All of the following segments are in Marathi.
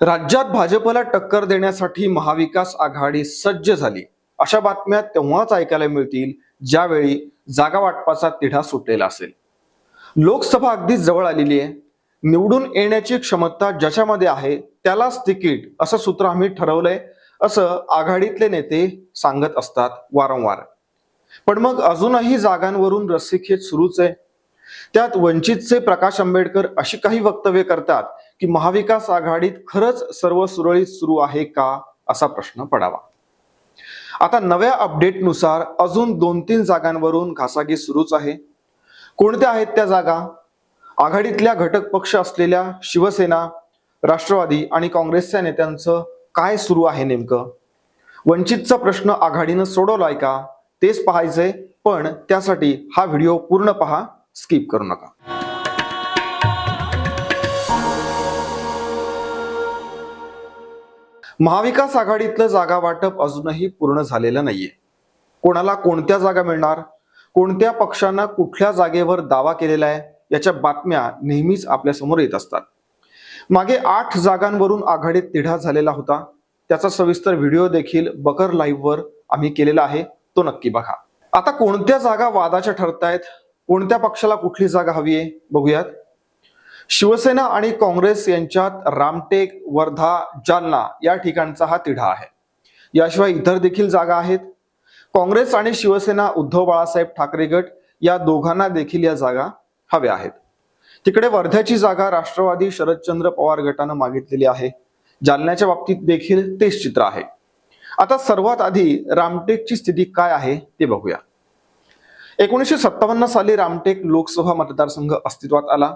राज्यात भाजपला टक्कर देण्यासाठी महाविकास आघाडी सज्ज झाली. अशा बातम्या तेव्हाच ऐकायला मिळतील ज्यावेळी जागा वाटपाचा तिढा सुटलेला असेल. लोकसभा अगदी जवळ आलेली आहे. निवडून येण्याची क्षमता ज्याच्यामध्ये आहे त्यालाच तिकीट असं सूत्र आम्ही ठरवलंय असं आघाडीतले नेते सांगत असतात वारंवार. पण मग अजूनही जागांवरून रस्सीखेच सुरूच आहे. त्यात वंचितचे प्रकाश आंबेडकर अशी काही वक्तव्य करतात की महाविकास आघाडीत खरंच सर्व सुरळीत सुरू आहे का असा प्रश्न पडावा. आता नव्या अपडेटनुसार अजून दोन तीन जागांवरून घासाघीस सुरूच आहे. कोणत्या आहेत त्या जागा? आघाडीतल्या घटक पक्ष असलेल्या शिवसेना राष्ट्रवादी आणि काँग्रेसच्या नेत्यांचं काय सुरू आहे नेमकं? वंचितचा प्रश्न आघाडीनं सोडवलाय का? तेच पाहायचंय पण त्यासाठी हा व्हिडिओ पूर्ण पहा. स्किप करू नका. महाविकास आघाडीतलं जागा वाटप अजूनही पूर्ण झालेलं नाहीये. कोणाला कोणत्या जागा मिळणार? कोणत्या पक्षांना कुठल्या जागेवर दावा केलेला आहे? याच्या बातम्या नेहमीच आपल्यासमोर येत असतात. मागे आठ जागांवरून आघाडीत तिढा झालेला होता. त्याचा सविस्तर व्हिडिओ देखील बकर लाईव्हवर आम्ही केलेला आहे. तो नक्की बघा. आता कोणत्या जागा वादाच्या ठरतायत? कोणत्या पक्षाला कुठली जागा हवी आहे? बघूयात. शिवसेना आणि काँग्रेस यांच्यात रामटेक वर्धा जालना या ठिकाणचा हा तिढा आहे. याशिवाय इतर देखील जागा आहेत. काँग्रेस आणि शिवसेना उद्धव बाळासाहेब ठाकरे गट या दोघांना देखील या जागा हव्या आहेत. तिकडे वर्ध्याची जागा राष्ट्रवादी शरदचंद्र पवार गटानं मागितलेली आहे. जालन्याच्या बाबतीत देखील तेच चित्र आहे. आता सर्वात आधी रामटेकची स्थिती काय आहे ते बघूया. एकोणीसशे सत्तावन्न साली रामटेक लोकसभा मतदारसंघ अस्तित्वात आला.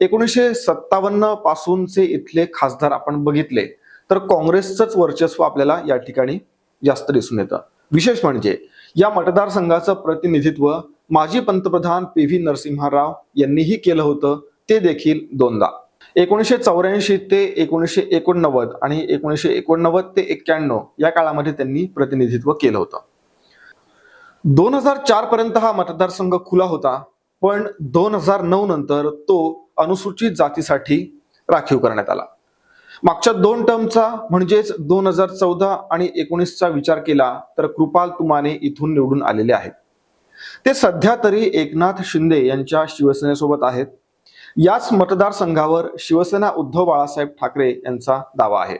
एकोणीसशे सत्तावन्न पासूनचे इथले खासदार आपण बघितले तर काँग्रेसचंच वर्चस्व आपल्याला या ठिकाणी जास्त दिसून येतं. विशेष म्हणजे या मतदारसंघाचं प्रतिनिधित्व माजी पंतप्रधान पी व्ही नरसिंहा राव यांनीही केलं होतं ते देखील दोनदा. एकोणीसशे चौऱ्याऐंशी ते एकोणीसशे एकोणनव्वद आणि एकोणीसशे एकोणनव्वद ते एक्क्याण्णव या काळामध्ये त्यांनी प्रतिनिधित्व केलं होतं. दोन हजार चार पर्यंत हा मतदारसंघ खुला होता पण दोन हजार नऊ नंतर तो अनुसूचित जातीसाठी राखीव करण्यात आला. मागच्या दोन टर्मचा म्हणजेच दोन हजार चौदा आणि एकोणीसचा विचार केला तर कृपाल तुमाने इथून निवडून आलेले आहेत. ते सध्या तरी एकनाथ शिंदे यांच्या शिवसेनेसोबत आहेत. याच मतदारसंघावर शिवसेना उद्धव बाळासाहेब ठाकरे यांचा दावा आहे.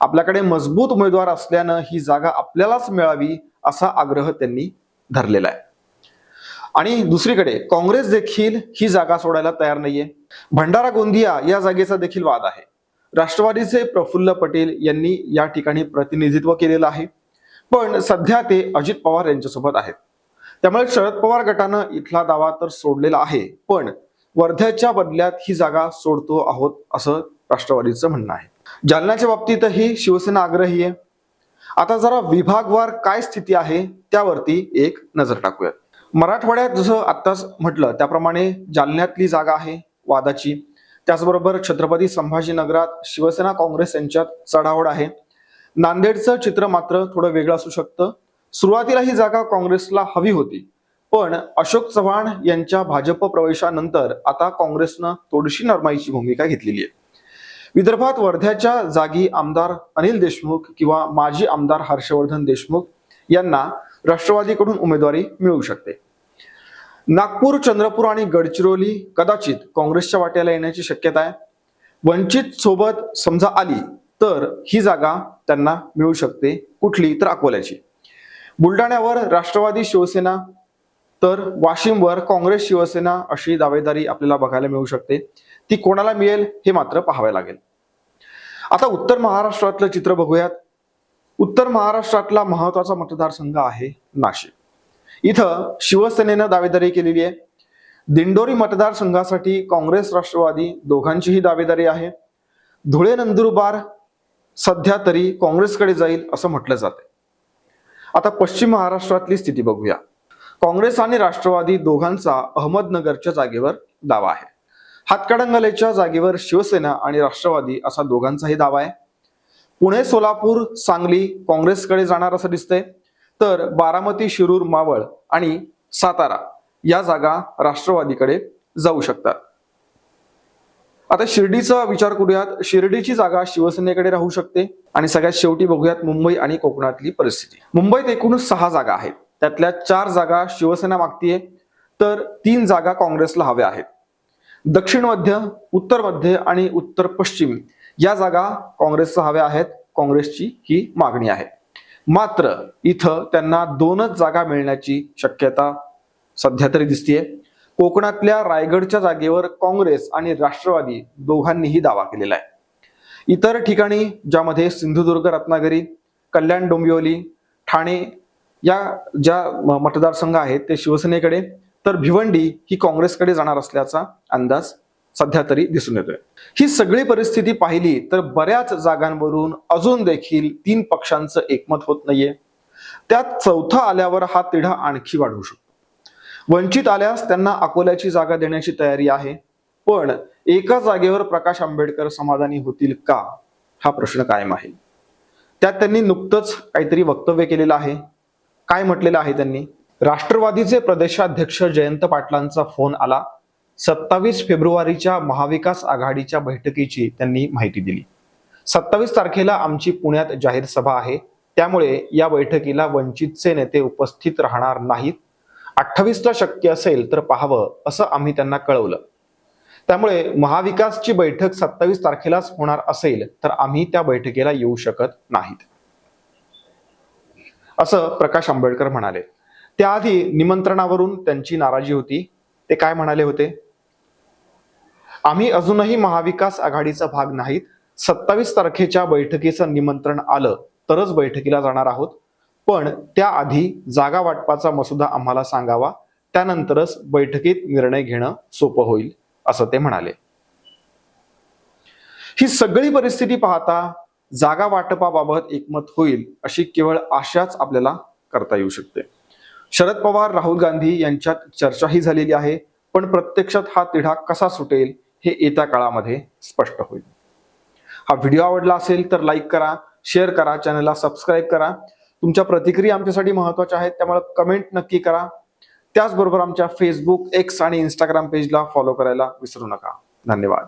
आपल्याकडे मजबूत उमेदवार असल्यानं ही जागा आपल्यालाच मिळावी असा आग्रह त्यांनी धरलेला आहे. आणि दुसरीकडे काँग्रेस देखील ही जागा सोडायला तयार नाहीये. भंडारा गोंदिया या जागेचा देखील वाद आहे. राष्ट्रवादीचे प्रफुल्ल पटेल यांनी या ठिकाणी प्रतिनिधित्व केलेलं आहे. पण सध्या ते अजित पवार यांच्यासोबत आहेत. त्यामुळे शरद पवार गटानं इथला दावा तर सोडलेला आहे पण वर्ध्याच्या बदल्यात ही जागा सोडतो आहोत असं राष्ट्रवादीचं म्हणणं आहे. जालन्याच्या बाबतीतही शिवसेना आग्रही आहे. आता जरा विभागवार काय स्थिती आहे त्यावरती एक नजर टाकूयात. मराठवाड्यात जसं आत्ताच म्हटलं त्याप्रमाणे जालन्यातली जागा आहे वादाची. त्याचबरोबर छत्रपती संभाजीनगरात शिवसेना काँग्रेस यांच्यात चढावड आहे. नांदेडचं चित्र मात्र थोडं वेगळं असू शकतं. सुरुवातीला ही जागा काँग्रेसला हवी होती. पण अशोक चव्हाण यांच्या भाजप प्रवेशानंतर आता काँग्रेसनं थोडीशी नरमाईची भूमिका घेतलेली आहे. विदर्भात वर्ध्याच्या जागी आमदार अनिल देशमुख किंवा माजी आमदार हर्षवर्धन देशमुख यांना राष्ट्रवादीकडून उमेदवारी मिळू शकते. नागपूर चंद्रपूर आणि गडचिरोली कदाचित काँग्रेसच्या वाट्याला येण्याची शक्यता आहे. वंचित सोबत समजा आली तर ही जागा त्यांना मिळू शकते कुठली तर अकोल्याची. बुलढाण्यावर राष्ट्रवादी शिवसेना तर वाशिमवर काँग्रेस शिवसेना अशी दावेदारी आपल्याला बघायला मिळू शकते. ती कोणाला मिळेल हे मात्र पाहावे लागेल. आता उत्तर महाराष्ट्रातलं चित्र बघूयात. उत्तर महाराष्ट्रातला महत्त्वाचा मतदारसंघ आहे नाशिक. इथं शिवसेनेनं दावेदारी केलेली आहे. दिंडोरी मतदारसंघासाठी काँग्रेस राष्ट्रवादी दोघांचीही दावेदारी आहे. धुळे नंदुरबार सध्या तरी काँग्रेसकडे जाईल असं म्हटलं जाते आता पश्चिम महाराष्ट्रातली स्थिती बघूया. काँग्रेस आणि राष्ट्रवादी दोघांचा अहमदनगरच्या जागेवर दावा आहे. हातकणंगलेच्या जागेवर शिवसेना आणि राष्ट्रवादी असा दोघांचाही दावा आहे. पुणे सोलापूर सांगली काँग्रेसकडे जाणार असं दिसतंय. तर बारामती शिरूर मावळ आणि सातारा या जागा राष्ट्रवादीकडे जाऊ शकतात. आता शिर्डीचा विचार करूयात. शिर्डीची जागा शिवसेनेकडे राहू शकते. आणि सगळ्यात शेवटी बघूयात मुंबई आणि कोकणातली परिस्थिती. मुंबईत एकूण सहा जागा आहेत. त्यातल्या चार जागा शिवसेना मागतीये तर तीन जागा काँग्रेसला हव्या आहेत. दक्षिण मध्य उत्तर मध्य आणि उत्तर पश्चिम या जागा काँग्रेसला हव्या आहेत. काँग्रेसची ही मागणी आहे. मात्र इथं त्यांना दोनच जागा मिळण्याची शक्यता सध्या तरी दिसतीये. कोकणातल्या रायगडच्या जागेवर काँग्रेस आणि राष्ट्रवादी दोघांनीही दावा केलेला आहे. इतर ठिकाणी ज्यामध्ये सिंधुदुर्ग रत्नागिरी कल्याण डोंबिवली ठाणे या ज्या म- मतदारसंघ आहेत ते शिवसेनेकडे तर भिवंडी ही काँग्रेसकडे जाणार असल्याचा अंदाज सध्या तरी दिसून येतोय. ही सगळी परिस्थिती पाहिली तर बऱ्याच जागांवरून अजून देखील तीन पक्षांचं एकमत होत नाहीये. त्यात चौथा आल्यावर हा तिढा आणखी वाढू शकतो. वंचित आल्यास त्यांना अकोल्याची जागा देण्याची तयारी आहे पण एका जागेवर प्रकाश आंबेडकर समाधानी होतील का हा प्रश्न कायम आहे. त्यात त्यांनी नुकतंच काहीतरी वक्तव्य केलेलं आहे. काय म्हटलेलं आहे त्यांनी? राष्ट्रवादीचे प्रदेशाध्यक्ष जयंत पाटलांचा फोन आला. सत्तावीस फेब्रुवारीच्या महाविकास आघाडीच्या बैठकीची त्यांनी माहिती दिली. सत्तावीस तारखेला आमची पुण्यात जाहीर सभा आहे. त्यामुळे या बैठकीला वंचितचे नेते उपस्थित राहणार नाहीत. अठ्ठावीसला शक्य असेल तर पाहावं असं आम्ही त्यांना कळवलं. त्यामुळे महाविकासची बैठक सत्तावीस तारखेलाच होणार असेल तर आम्ही त्या बैठकीला येऊ शकत नाहीत. असं प्रकाश आंबेडकर म्हणाले. त्याआधी निमंत्रणावरून त्यांची नाराजी होती. ते काय म्हणाले होते? आम्ही अजूनही महाविकास आघाडीचा भाग नाहीत. सत्तावीस तारखेच्या बैठकीचं निमंत्रण आलं तरच बैठकीला जाणार आहोत. पण त्याआधी जागा वाटपाचा मसुदा आम्हाला सांगावा. त्यानंतरच बैठकीत निर्णय घेणं सोपं होईल असं ते म्हणाले. ही सगळी परिस्थिती पाहता जागा वाटपाबाबत एकमत होईल अशी केवळ आशाच आपल्याला करता येऊ शकते. शरद पवार राहुल गांधी यांच्यात चर्चाही झालेली आहे पण प्रत्यक्षात हा तिढा कसा सुटेल हे येत्या काळामध्ये स्पष्ट होईल. हा व्हिडिओ आवडला असेल तर लाईक करा शेअर करा चॅनलला सबस्क्राईब करा. तुमच्या प्रतिक्रिया आमच्यासाठी महत्त्वाच्या आहेत त्यामुळे कमेंट नक्की करा. त्याचबरोबर आमच्या फेसबुक एक्स आणि इंस्टाग्राम पेजला फॉलो करायला विसरू नका. धन्यवाद.